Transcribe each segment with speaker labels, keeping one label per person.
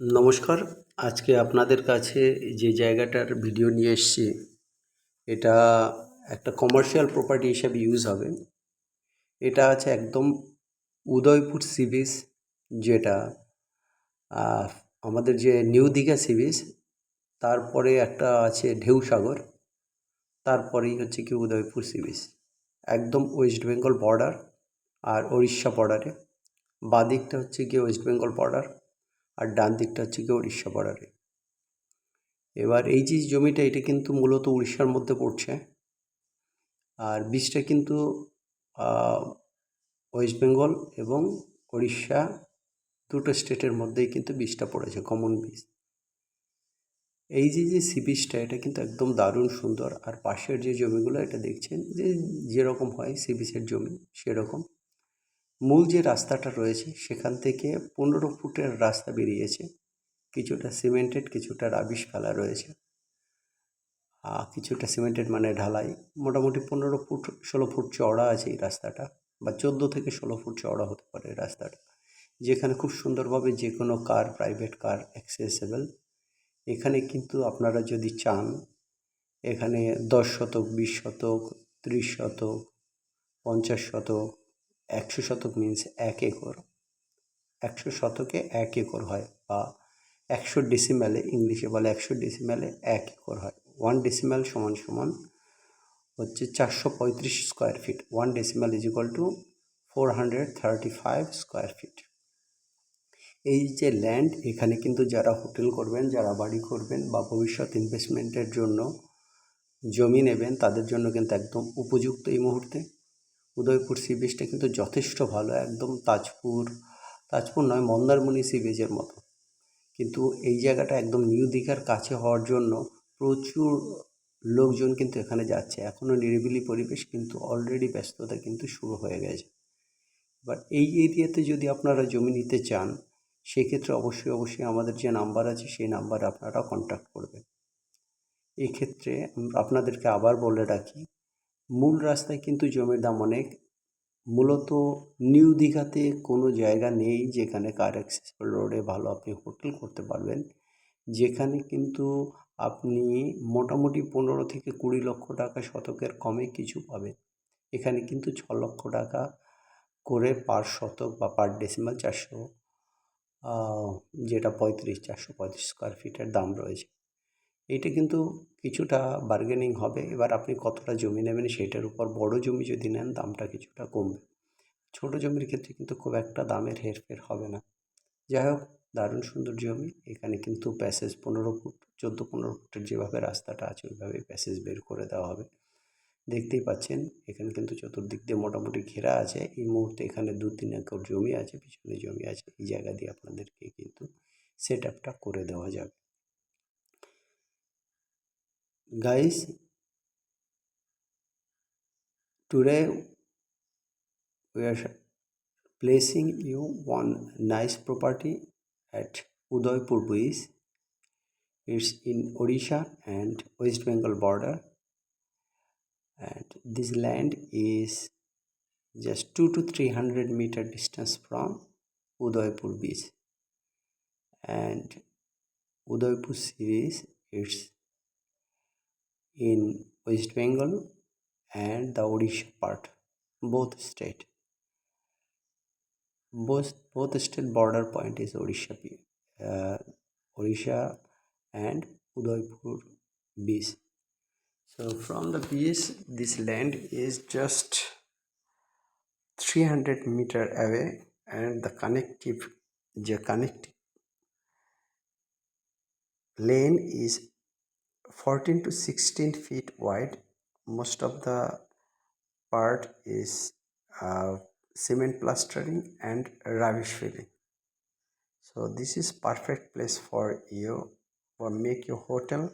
Speaker 1: নমস্কার। আজকে আপনাদের কাছে যে জায়গাটার ভিডিও নিয়ে এসেছি, এটা একটা কমার্শিয়াল প্রপার্টি হিসাবে ইউজ হবে। এটা আছে একদম উদয়পুর সি বিচ যেটা আমাদের যে নিউ দীঘা সি বিচ তারপরে একটা আছে ঢেউসাগর, তারপরেই হচ্ছে কি উদয়পুর সি বিচ একদম ওয়েস্ট বেঙ্গল বর্ডার আর উড়িষ্যা বর্ডারে বাদিকটা হচ্ছে গিয়ে ওয়েস্ট বেঙ্গল বর্ডার আর ডান দিকটা হচ্ছে গিয়ে উড়িষ্যা বর্ডারে এবার এই যে জমিটা, এটা কিন্তু মূলত উড়িষ্যার মধ্যে পড়ছে। আর বীজটা কিন্তু ওয়েস্ট বেঙ্গল এবং উড়িষ্যা দুটো স্টেটের মধ্যেই কিন্তু বীজটা পড়েছে কমন বীজ এই যে যে সি বিচটা এটা কিন্তু একদম দারুণ সুন্দর। আর পাশের যে জমিগুলো, এটা দেখছেন যে যেরকম হয় সি বিচের জমি সেরকম। মূল যে রাস্তাটা রয়েছে, সেখান থেকে পনেরো ফুটের রাস্তা বেরিয়েছে। কিছুটা সিমেন্টেড, কিছুটা রাবিশ ফেলা রয়েছে। আর কিছুটা সিমেন্টেড মানে ঢালাই। মোটামুটি পনেরো ফুট, ষোলো ফুট চওড়া আছে এই রাস্তাটা, বা চোদ্দ থেকে ষোলো ফুট চওড়া হতে পারে রাস্তাটা। যেখানে খুব সুন্দরভাবে যে কোনো কার, প্রাইভেট কার অ্যাক্সেসেবল। এখানে কিন্তু আপনারা যদি চান, এখানে দশ শতক, বিশ শতক, ত্রিশ শতক, পঞ্চাশ শতক একশো শতক মিন্স এক একর। একশো শতকে এক একর হয় বা একশো ডেসিমেলে ইংলিশে বলে একশো ডেসিমেলে এক একর হয়। ওয়ান ডেসিমেল সমান সমান হচ্ছে চারশো পঁয়ত্রিশ square feet one decimal is equal to four hundred thirty five square feet এই যে ল্যান্ড এখানে কিন্তু যারা হোটেল করবেন, যারা বাড়ি করবেন বা ভবিষ্যৎ ইনভেস্টমেন্টের জন্য জমি নেবেন, তাদের জন্য কিন্তু একদম উপযুক্ত এই মুহূর্তে। উদয়পুর সি বিচটা কিন্তু যথেষ্ট ভালো, একদম তাজপুর। তাজপুর নয়, মন্দারমণি সি বিচের মতো। কিন্তু এই জায়গাটা একদম নিউ দীঘার কাছে হওয়ার জন্য প্রচুর লোকজন কিন্তু এখানে যাচ্ছে। এখনও নিরিবিলি পরিবেশ কিন্তু অলরেডি ব্যস্ততা কিন্তু শুরু হয়ে গেছে। এবার এই এরিয়াতে যদি আপনারা জমি নিতে চান, সেক্ষেত্রে অবশ্যই অবশ্যই আমাদের যে নাম্বার আছে, সেই নাম্বারে আপনারা কন্ট্যাক্ট করবেন। এক্ষেত্রে আপনাদেরকে আবার বলে রাখি মূল রাস্তায় কিন্তু জমির দাম অনেক। মূলত নিউ দীঘাতে কোনো জায়গা নেই যেখানে কার অ্যাক্সেসেবল রোডে ভালো আপনি হোটেল করতে পারবেন। যেখানে কিন্তু আপনি মোটামুটি পনেরো থেকে কুড়ি লক্ষ টাকা শতকের কমে কিছু পাবেন। এখানে কিন্তু ছ লক্ষ টাকা করে পার শতক বা পার ডেসিমাল চারশো যেটা পঁয়ত্রিশ, চারশো পঁয়ত্রিশ স্কোয়ার ফিটের দাম রয়েছে। এইটা কিন্তু কিছুটা বার্গেনিং হবে। এবার আপনি কতটা জমি নেবেন সেটার উপর বড় জমি যদি নেন দামটা কিছুটা কমবে। ছোট জমির ক্ষেত্রে কিন্তু খুব একটা দামের হেরফের হবে না। যাই হোক, দারুণ সুন্দর জমি। এখানে কিন্তু প্যাসেজ পনেরো ফুট, চোদ্দ পনেরো ফুটের যেভাবে রাস্তাটা আছে ওইভাবে প্যাসেজ বের করে দেওয়া হবে। দেখতেই পাচ্ছেন, এখানে কিন্তু চতুর্দিক দিয়ে মোটামুটি ঘেরা আছে। এই মুহূর্তে এখানে দু তিন একর জমি আছে, পিছনে জমি আছে। এই জায়গা দিয়ে আপনাদেরকে কিন্তু সেট আপটা করে দেওয়া যাবে। Guys today we are placing you one nice property at udaipur beach it's in odisha and west bengal border. And this land is just 2 to 300 meter distance from udaipur beach. And udaipur series it's in West Bengal and the Odisha part, both state. Both both state border point is Odisha, uh, Odisha and Udaipur beach. So from the beach, this land is just 300 meter away, and the connective, the connecting lane is 14 to 16 feet wide. Most of the part is uh, cement plastering and rubbish filling. So this is perfect place for you for make your hotel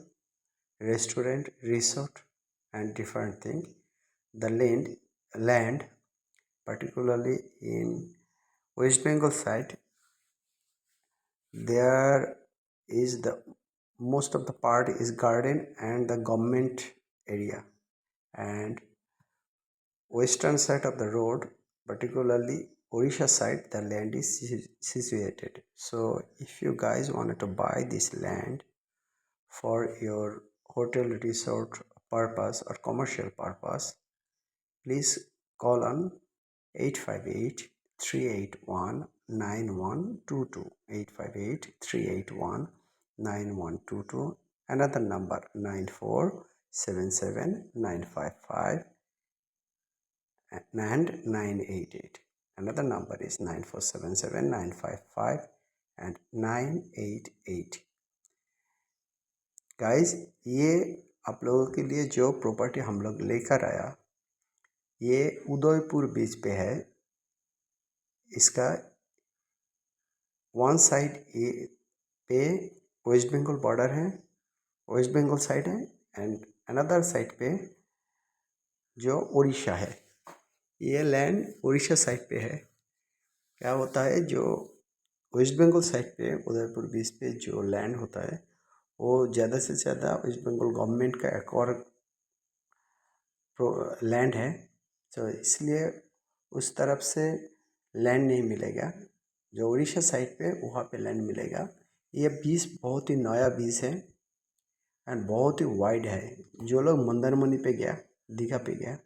Speaker 1: restaurant resort and different thing. The land land particularly in west bengal side there is the most of the part is garden and the government area and western side of the road particularly Odisha side the land is situated. So if you guys wanted to buy this land for your hotel resort purpose or commercial purpose, please call on 858 381 9122 858 381 9122 another number 9477 955 and 988 another number is 9477 955 and 988 guys ये आप लोगों के लिए जो property हम लोग लेकर आया, ये उदयपुर बीच पे है। इसका वन साइड ये पे वेस्ट बंगाल बॉर्डर है, वेस्ट बंगाल साइड है एंड अनदर साइड पे जो उड़ीसा है। ये लैंड उड़ीसा साइड पे है। क्या होता है, जो वेस्ट बंगाल साइड पे, उदयपुर बीच पे जो लैंड होता है, वो ज़्यादा से ज़्यादा वेस्ट बंगाल गवर्नमेंट का एक और लैंड है। तो इसलिए उस तरफ़ से लैंड नहीं मिलेगा। जो उड़ीसा साइड पे, वहाँ पे लैंड मिलेगा। ये बीच बहुत ही नया बीच है एंड बहुत ही वाइड है। जो लोग मंदारमनी पे गया दीघा पे गया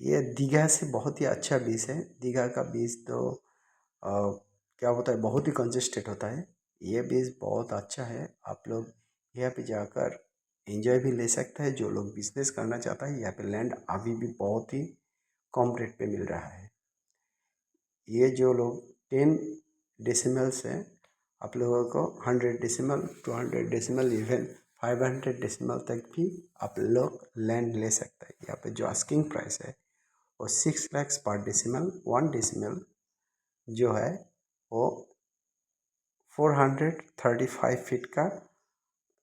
Speaker 1: ये- दीघा से बहुत ही अच्छा बीच है। दीघा का बीच तो अ, क्या होता है बहुत ही कंजेस्टेड होता है। ये बीच बहुत अच्छा है। आप लोग यहाँ पे जाकर एंजॉय भी ले सकते हैं। जो लोग बिज़नेस करना चाहता है यहाँ पे लैंड अभी भी बहुत ही कम रेट पे मिल रहा है। ये जो लोग टेन डेसिमल से आप लोगों को hundred decimal two hundred decimal even five hundred decimal तक भी आप लोग लैंड ले सकते हैं। यहाँ पे जो आस्किंग प्राइस है, वो सिक्स लैक्स पर डेसिमल वन डेसिमल जो है, वो four hundred thirty five feet का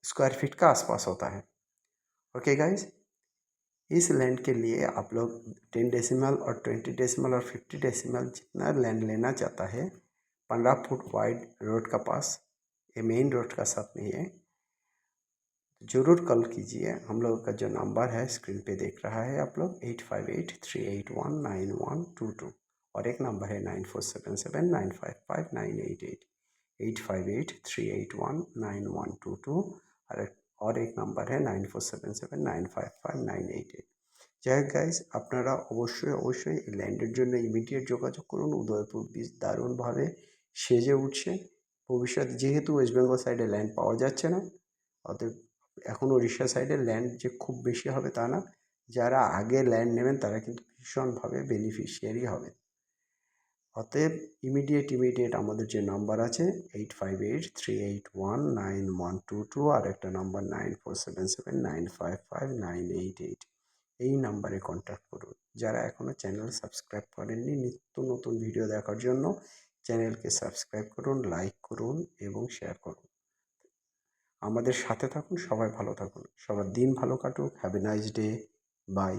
Speaker 1: स्क्वायर फीट का आसपास होता है। ओके गाइज़ इस लैंड के लिए आप लोग टेन डेसिमल और ट्वेंटी डेसिमल और फिफ्टी डेसिमल जितना लैंड लेना चाहता है पंद्रह फुट वाइड रोड का पास ये मेन रोड का साथ में है ज़रूर कॉल कीजिए हम लोगों का जो नंबर है स्क्रीन पे देख रहा है आप लोग eight five eight three eight one nine one two two और एक नंबर है nine four seven seven nine five five nine eight eight eight five eight three eight one nine one two two और एक और एक number है nine four seven seven nine five five nine eight eight যাই হোক guys আপনারা অবশ্যই অবশ্যই এই ল্যান্ডের জন্য ইমিডিয়েট যোগাযোগ করুন উদয়পুর বীজ দারুণভাবে সেজে উঠছে। ভবিষ্যতে যেহেতু ওয়েস্ট বেঙ্গল সাইডে ল্যান্ড পাওয়া যাচ্ছে না, অতএব এখন উড়িষ্যা সাইডে ল্যান্ড যে খুব বেশি হবে তা না। যারা আগে ল্যান্ড নেবেন, তারা কিন্তু ভীষণভাবে বেনিফিশিয়ারি হবে। অতএব ইমিডিয়েট ইমিডিয়েট আমাদের যে নাম্বার আছে eight five eight three eight one nine one two two আর একটা number nine four seven seven nine five five nine eight eight এই নাম্বারে কন্ট্যাক্ট করুন। যারা এখনও চ্যানেল সাবস্ক্রাইব করেননি, নিত্য নতুন ভিডিও দেখার জন্য চ্যানেলকে সাবস্ক্রাইব করুন, লাইক করুন এবং শেয়ার করুন। আমাদের সাথে থাকুন, সবাই ভালো থাকুন। সবার দিন ভালো কাটুক। Have a nice day bye